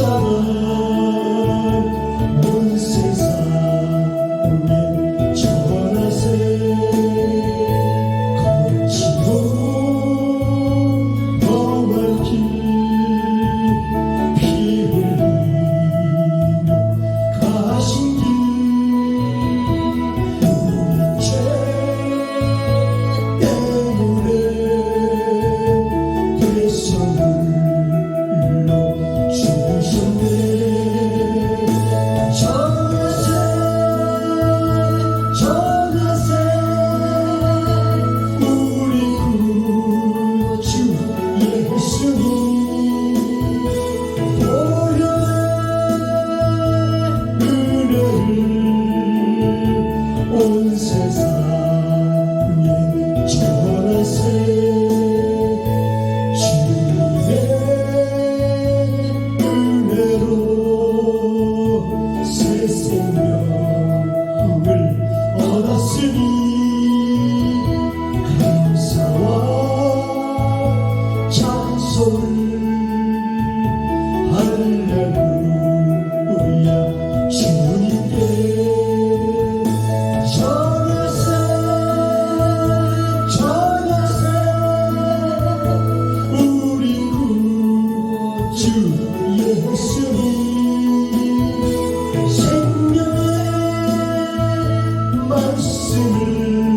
trong Sen de varsın